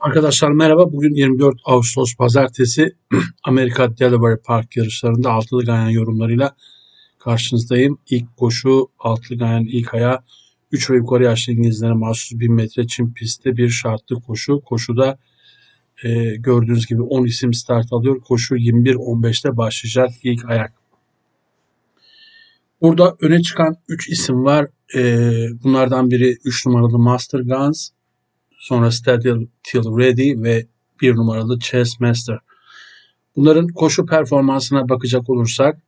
Arkadaşlar merhaba. Bugün 24 Ağustos Pazartesi Amerika Delaware Park yarışlarında altılı ganyan yorumlarıyla karşınızdayım. İlk koşu altılı ganyan ilk ayağı 3 ve yukarı yaşlı İngilizlere mahsus 1000 metre çim pistte bir şartlı koşu. Koşuda e, gördüğünüz gibi 10 isim start alıyor. Koşu 21.15'te başlayacak ilk ayak. Burada öne çıkan 3 isim var. E, bunlardan biri 3 numaralı Master Guns, sonra Steady Till Ready ve bir numaralı Chess Master. Bunların koşu performansına bakacak olursak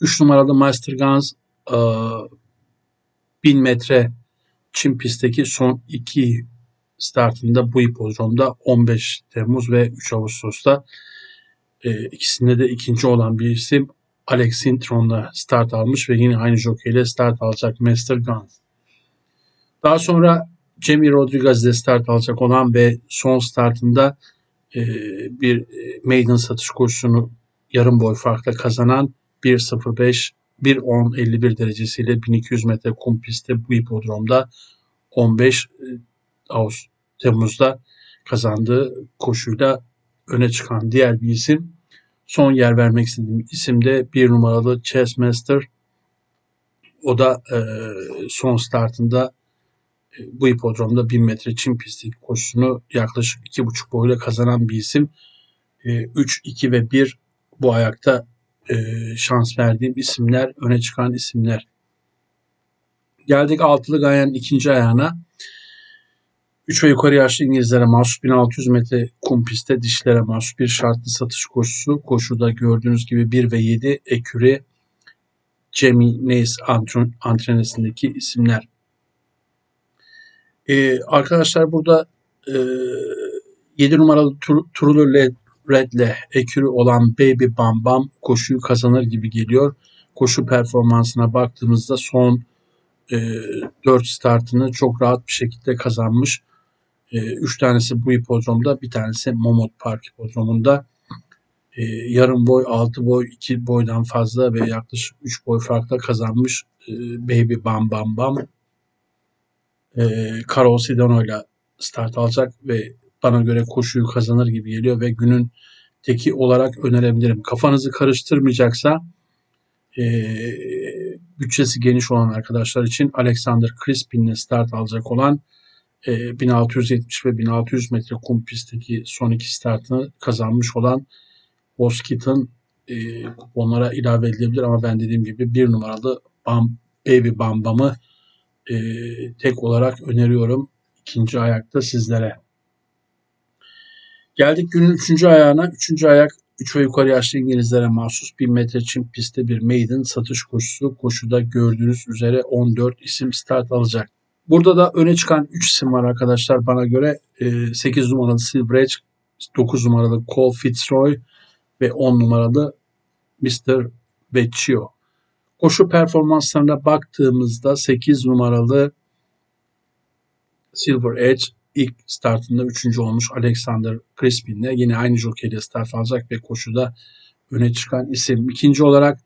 3 numaralı Master Guns 1000 metre çim pistteki son iki startında bu hipodromda 15 Temmuz ve 3 Ağustos'ta e, ikisinde de ikinci olan bir isim Alex Sintron'la start almış ve yine aynı jokeyle start alacak Master Guns. Daha sonra Jamie Rodriguez'de start alacak olan ve son startında e, bir e, maiden satış koşusunu yarım boy farkla kazanan 1.05 1.10 51 derecesiyle 1200 metre kum pistte bu hipodromda 15 e, Ağustos Temmuz'da kazandığı koşuyla öne çıkan diğer bir isim. Son yer vermek istediğim isim de bir numaralı Chess Master. O da e, son startında bu hipodromda 1000 metre çim pisti koşusunu yaklaşık 2,5 boyla kazanan bir isim. 3, e, 2 ve 1 bu ayakta e, şans verdiğim isimler, öne çıkan isimler. Geldik altılı gayanın ikinci ayağına. 3 ve yukarı yaşlı İngilizlere mahsus 1600 metre kum pistte dişlere mahsus bir şartlı satış koşusu. Koşuda gördüğünüz gibi 1 ve 7 eküri Jamie Nace antrenesindeki isimler. Ee, arkadaşlar burada e, 7 numaralı tur, Turulu Red'le ekürü olan Baby Bam Bam koşuyu kazanır gibi geliyor. Koşu performansına baktığımızda son e, 4 startını çok rahat bir şekilde kazanmış. 3 e, tanesi bu hipodromda, bir tanesi Momot Park hipodromunda. E, yarım boy, 6 boy, 2 boydan fazla ve yaklaşık 3 boy farkla kazanmış e, Baby Bam Bam Bam e, Karol Sidano ile start alacak ve bana göre koşuyu kazanır gibi geliyor ve günün teki olarak önerebilirim. Kafanızı karıştırmayacaksa e, bütçesi geniş olan arkadaşlar için Alexander Crispin'le start alacak olan e, 1670 ve 1600 metre kum pistteki son iki startını kazanmış olan Boskit'in e, kuponlara ilave edilebilir ama ben dediğim gibi bir numaralı Bam, Baby Bam Bam'ı e, tek olarak öneriyorum ikinci ayakta sizlere. Geldik günün üçüncü ayağına. Üçüncü ayak 3 ve yukarı yaşlı İngilizlere mahsus 1000 metre çim pistte bir maiden satış koşusu. Koşuda gördüğünüz üzere 14 isim start alacak. Burada da öne çıkan 3 isim var arkadaşlar bana göre. 8 numaralı Silver Edge, 9 numaralı Cole Fitzroy ve 10 numaralı Mr. Vecchio. Koşu performanslarına baktığımızda 8 numaralı Silver Edge ilk startında 3. olmuş Alexander Crispin'le yine aynı jokeyle start alacak ve koşuda öne çıkan isim. İkinci olarak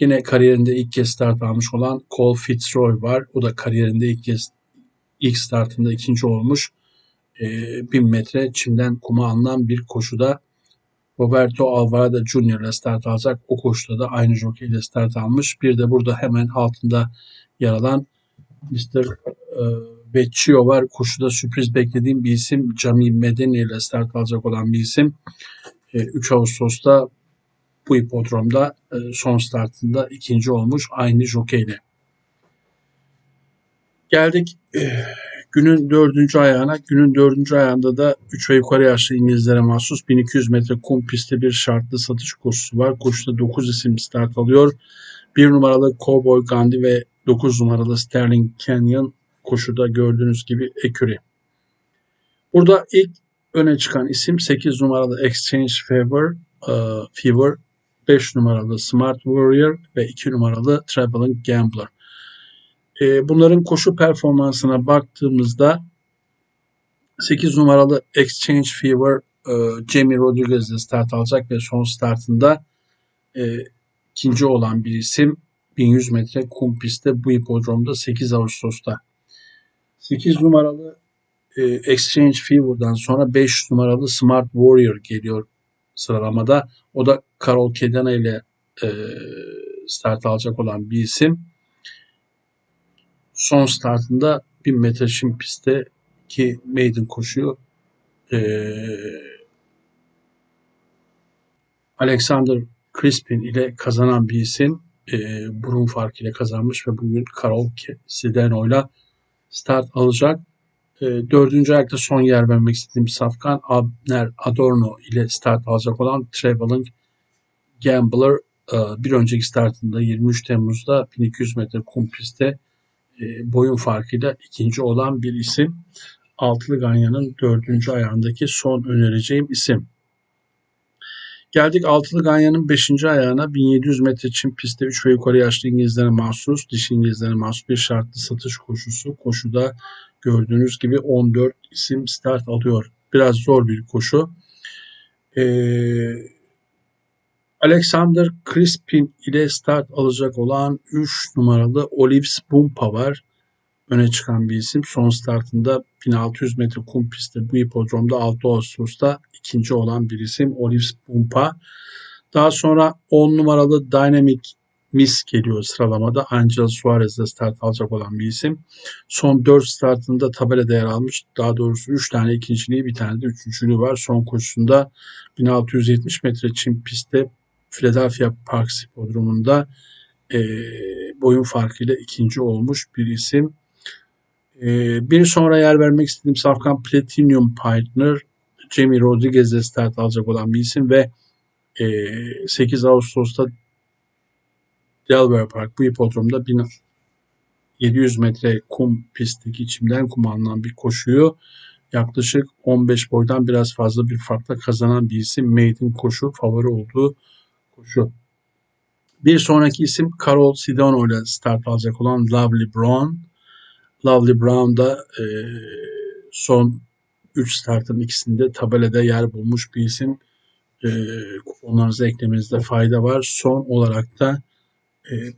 yine kariyerinde ilk kez start almış olan Cole Fitzroy var. O da kariyerinde ilk kez ilk startında ikinci olmuş. E, 1000 metre çimden kuma alınan bir koşuda Roberto Alvarado Jr. ile start alacak. O koşuda da aynı jockey ile start almış. Bir de burada hemen altında yer alan Mr. E, Vecchio var. Koşuda sürpriz beklediğim bir isim. Cami Medeni ile start alacak olan bir isim. 3 e, Ağustos'ta bu hipodromda e, son startında ikinci olmuş aynı jockey ile. Geldik Günün dördüncü ayağına, günün dördüncü ayağında da 3 ve yukarı yaşlı İngilizlere mahsus 1200 metre kum pistte bir şartlı satış koşusu var. Koşuda 9 isim start alıyor. 1 numaralı Cowboy Gandhi ve 9 numaralı Sterling Canyon koşuda gördüğünüz gibi Eküri. Burada ilk öne çıkan isim 8 numaralı Exchange Fever, uh, Fever 5 numaralı Smart Warrior ve 2 numaralı Traveling Gambler. E, bunların koşu performansına baktığımızda 8 numaralı Exchange Fever e, Jamie Rodriguez'le start alacak ve son startında e, ikinci olan bir isim 1100 metre kum pistte bu hipodromda 8 Ağustos'ta. 8 numaralı e, Exchange Fever'dan sonra 5 numaralı Smart Warrior geliyor sıralamada. O da Carol Kedana ile e, start alacak olan bir isim. Son startında 1000 metre çim pistte ki maiden koşuyor. E, Alexander Crispin ile kazanan bir isim. E, burun farkı ile kazanmış ve bugün Carol Sedeno ile start alacak. E, dördüncü ayakta son yer vermek istediğim Safkan Abner Adorno ile start alacak olan Traveling Gambler e, bir önceki startında 23 Temmuz'da 1200 metre kum pistte boyun farkıyla ikinci olan bir isim. Altılı Ganya'nın dördüncü ayağındaki son önereceğim isim. Geldik Altılı Ganya'nın 5. ayağına 1700 metre çim pistte 3 ve yukarı yaşlı İngilizlere mahsus, dişi İngilizlere mahsus bir şartlı satış koşusu. Koşuda gördüğünüz gibi 14 isim start alıyor. Biraz zor bir koşu. Ee, Alexander Crispin ile start alacak olan 3 numaralı Olives Bumpa var öne çıkan bir isim. Son startında 1600 metre kum pistte bu hipodromda 6 Ağustos'ta ikinci olan bir isim Olives Pumpa. Daha sonra 10 numaralı Dynamic Miss geliyor sıralamada. Angel Suarez'de start alacak olan bir isim. Son 4 startında tabelada yer almış. Daha doğrusu 3 tane ikinciliği bir tane de üçüncülüğü var. Son koşusunda 1670 metre çim pistte Philadelphia Park Hipodromu'nda e, boyun farkıyla ikinci olmuş bir isim. Ee, bir sonra yer vermek istediğim Safkan Platinum Partner Jamie Rodriguez'e start alacak olan bir isim ve 8 e, Ağustos'ta Delaware Park bu hipodromda 1700 metre kum pistteki içimden kum alınan bir koşuyu yaklaşık 15 boydan biraz fazla bir farkla kazanan bir isim. Maiden koşu favori olduğu koşu. Bir sonraki isim Carol Sidano ile start alacak olan Lovely Brown. Lovely Brown da e, son 3 startın ikisinde tabelada yer bulmuş bir isim. E, kuponlarınızı eklemenizde fayda var. Son olarak da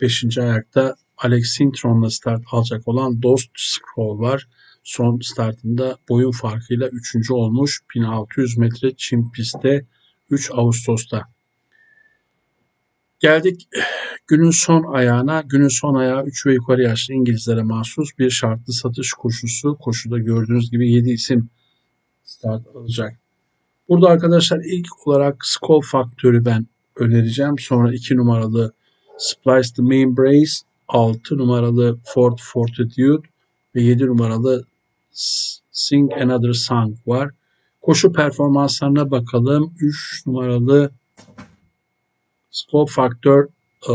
5. E, ayakta Alex Sintron'la start alacak olan Dost Scroll var. Son startında boyun farkıyla 3. olmuş 1600 metre çim pistte 3 Ağustos'ta. Geldik günün son ayağına. Günün son ayağı 3 ve yukarı yaşlı İngilizlere mahsus bir şartlı satış koşusu. Koşuda gördüğünüz gibi 7 isim start alacak. Burada arkadaşlar ilk olarak Skull Faktörü ben önereceğim. Sonra 2 numaralı Splice the Main Brace, 6 numaralı Ford Fortitude ve 7 numaralı Sing Another Song var. Koşu performanslarına bakalım. 3 numaralı Spot Faktör e,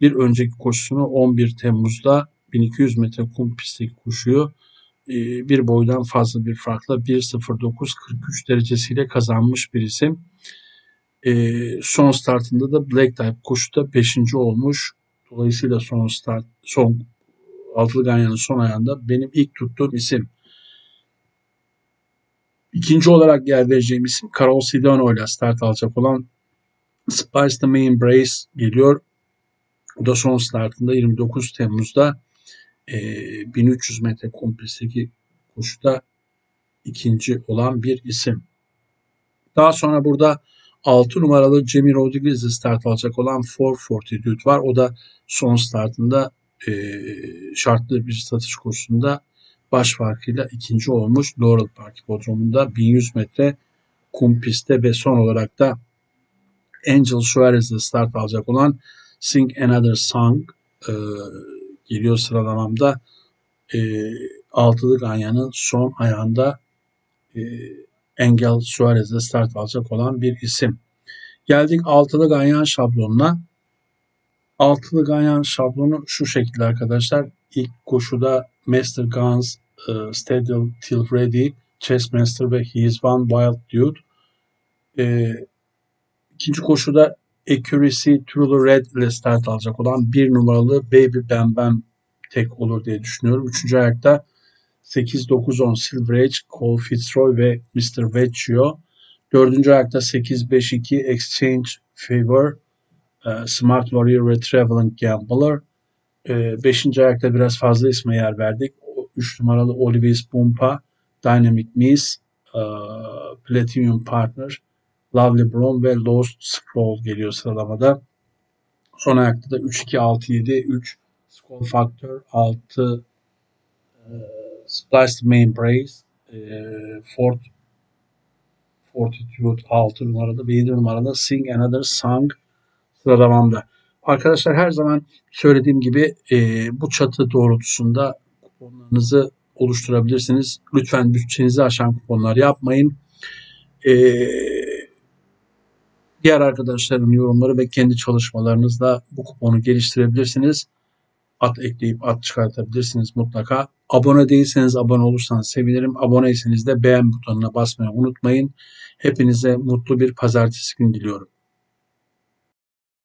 bir önceki koşusunu 11 Temmuz'da 1200 metre kum pistteki koşuyu e, bir boydan fazla bir farkla 1.09.43 derecesiyle kazanmış bir isim. E, son startında da Black Type koşuda 5. olmuş. Dolayısıyla son start son Altılı Ganyan'ın son ayağında benim ilk tuttuğum isim. İkinci olarak yer vereceğim isim Carol Sidano ile start alacak olan Spice the Main Brace geliyor. O da son startında 29 Temmuz'da e, 1300 metre komplesteki koşuda ikinci olan bir isim. Daha sonra burada 6 numaralı Jamie Rodriguez'e start alacak olan 442 var. O da son startında e, şartlı bir satış koşusunda baş farkıyla ikinci olmuş. Laurel Park Hipodromu'nda 1100 metre kum pistte ve son olarak da Angel Suarez'de start alacak olan Sing Another Song e, geliyor sıralamamda. E, Altılı Ganyan'ın son ayağında e, Angel Suarez'de start alacak olan bir isim. Geldik Altılı Ganyan şablonuna. Altılı Ganyan şablonu şu şekilde arkadaşlar. İlk koşuda Master Guns, uh, Steady Till Ready, Chessmaster ve He is One Wild Dude. E, İkinci koşuda Accuracy Truly Red ile start alacak olan bir numaralı Baby Bam Bam tek olur diye düşünüyorum. Üçüncü ayakta 8-9-10 Silver Edge, Cole Fitzroy ve Mr. Vecchio. Dördüncü ayakta 8-5-2 Exchange Favor, e, Smart Warrior ve Traveling Gambler. E, beşinci ayakta biraz fazla isme yer verdik. Üç numaralı Olivis Bumpa Dynamic Miss, uh, Platinum Partner, Lovely Brown ve Lost Scroll geliyor sıralamada. Son ayakta da 3-2-6-7-3 Skull Factor 6 e, Spliced Main Brace e, Fort Fortitude 6 numarada ve 7 numarada Sing Another Song sıralamamda. Arkadaşlar her zaman söylediğim gibi e, bu çatı doğrultusunda kuponlarınızı oluşturabilirsiniz. Lütfen bütçenizi aşan kuponlar yapmayın. E, diğer arkadaşların yorumları ve kendi çalışmalarınızla bu kuponu geliştirebilirsiniz. At ekleyip at çıkartabilirsiniz mutlaka. Abone değilseniz abone olursanız sevinirim. Aboneyseniz de beğen butonuna basmayı unutmayın. Hepinize mutlu bir pazartesi günü diliyorum.